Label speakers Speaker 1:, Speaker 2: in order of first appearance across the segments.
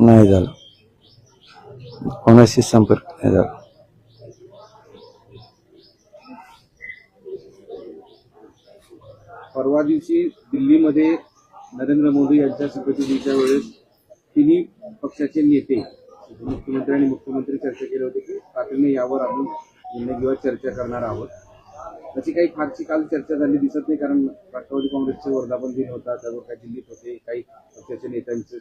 Speaker 1: नाही झालं. कोणाशी संपर्क नाही झाला.
Speaker 2: परवा दिवशी दिल्लीमध्ये नरेंद्र मोदी यांच्या शपथविधीच्या वेळेस तिन्ही पक्षाचे नेते मुख्यमंत्री आणि मुख्यमंत्री चर्चा केली होती की तातडीने यावर आपण निर्णय किंवा चर्चा करणार आहोत. त्याची काही फारशी काल चर्चा झाली दिसत नाही कारण राष्ट्रवादी काँग्रेसचे वर्धापन दिन होता त्यावर काही दिल्लीत होते काही पक्षाच्या नेत्यांचे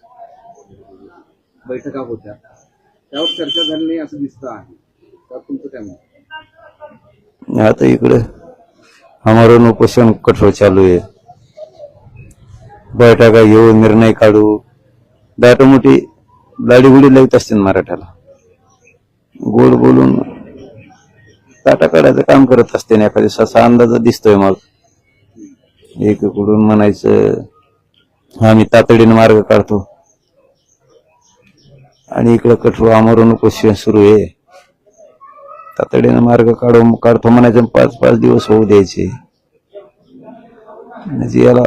Speaker 2: बैठका होत्या. त्यावर चर्चा झाली नाही असं दिसतं आहे. तर तुमचं काय मत?
Speaker 1: आता इकडे हमारून उपोषण कठोर चालू आहे. बैठका घेऊ निर्णय काढू. दाट मोठी दाढीगुडी लावत असते मराठ्याला. गोड बोलून ताटा काढायचं काम करत असते ना एखादी दिवसाचा अंदाज दिसतोय मग. एकीकडून म्हणायचं आम्ही तातडीने मार्ग काढतो. आणि इकडं कठोर आमरण उपोषण सुरू आहे. तातडीनं मार्ग काढू काढतो म्हणायचं आणि पाच पाच दिवस होऊ द्यायचे. म्हणजे याला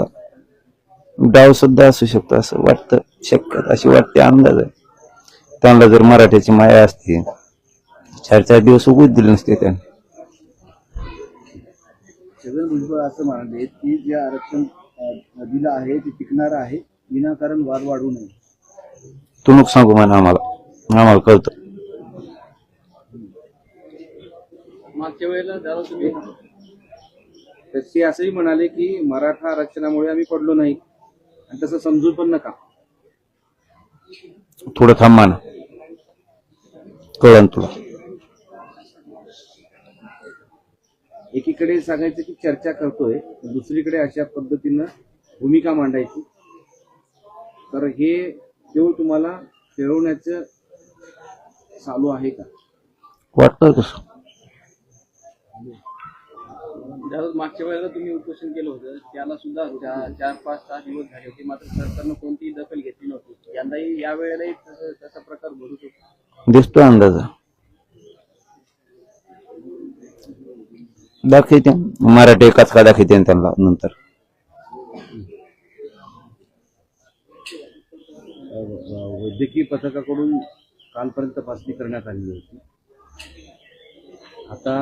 Speaker 1: डाव सुद्धा असू शकतो असं वाटतं शक्य अशी वाटते अंदाज आहे. त्यांना जर मराठ्याची माया असती चार चार दिवस उगूच दिले नसते त्यांनी.
Speaker 2: छगन भुजबळ असं म्हणाले की जे आरक्षण दिलं आहे ते टिकणार आहे विनाकारण वाद वाढू नये.
Speaker 1: तू नको सांगू म्हणा आम्हाला आम्हाला कळतं.
Speaker 2: मागच्या वेळेला जरा तुम्ही तर ते असंही म्हणाले की मराठा आरक्षणामुळे आम्ही पडलो नाही. आणि तसं समजून पण नका.
Speaker 1: थोडं थांब म्हणा कळन तुला?
Speaker 2: एकीकडे सांगायचं की चर्चा करतोय दुसरीकडे अशा पद्धतीनं भूमिका मांडायची. तर हे केवळ तुम्हाला खेळवण्याचं चालू आहे का?
Speaker 1: वाटतं कसं
Speaker 2: मागच्या वेळेला तुम्ही उपोषण केलं होतं त्याला सुद्धा चार चार पाच सहा दिवस झाले होते मात्र सरकारनं कोणतीही दखल घेतली नव्हती. यंदाही या वेळेलाही तसं- तसा प्रकार घडू शकतो.
Speaker 1: दिसतो अंदाज. दाखवते. मराठी एकाच का दाखवते त्यांना नंतर.
Speaker 2: वैद्यकीय पथकाकडून कालपर्यंत तपासणी करण्यात आलेली होती. आता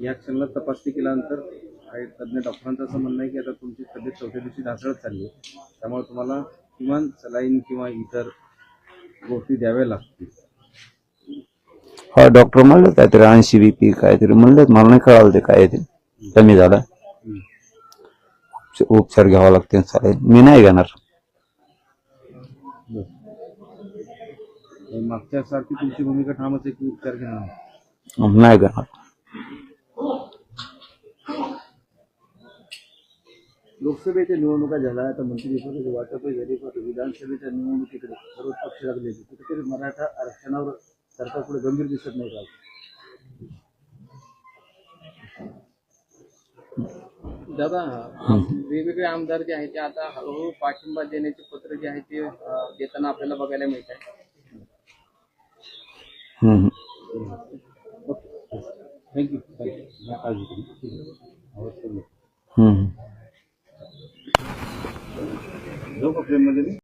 Speaker 2: या क्षणाला तपासणी केल्यानंतर काही तज्ज्ञ डॉक्टरांचं असं म्हणणं आहे की आता तुमची तब्येत चौथ्या दिवशी ढासळत चालली आहे. त्यामुळे तुम्हाला किमान सलाईन किंवा इतर गोष्टी द्याव्या लागतील.
Speaker 1: हा डॉक्टर म्हणलं काहीतरी ऐंशी बीपी काहीतरी म्हणलं मला नाही कळालं ते काय ते कमी झालं. उपचार घ्यावा लागते चालेल मी नाही घेणार.
Speaker 2: मागच्या सारखी तुमची भूमिका ठामच आहे की उपचार घेणार नाही.
Speaker 1: घेणार.
Speaker 2: लोकसभेच्या निवडणुका झाल्या आता मंत्रिपदाचे वाटप झाली विधानसभेच्या निवडणुकीकडे सर्व पक्ष लागले. कुठेतरी मराठा आरक्षणावर सरकार कुठे गंभीर दिसत नाही का? दादा वेगवेगळे आमदार जे आहेत ते आता हळूहळू पाठिंबा देण्याचे पत्र जे आहे ते देताना आपल्याला बघायला मिळत आहे.
Speaker 1: हम्म.
Speaker 2: थँक्यू थँक्यू
Speaker 1: हम्म. लोकप्रेममध्ये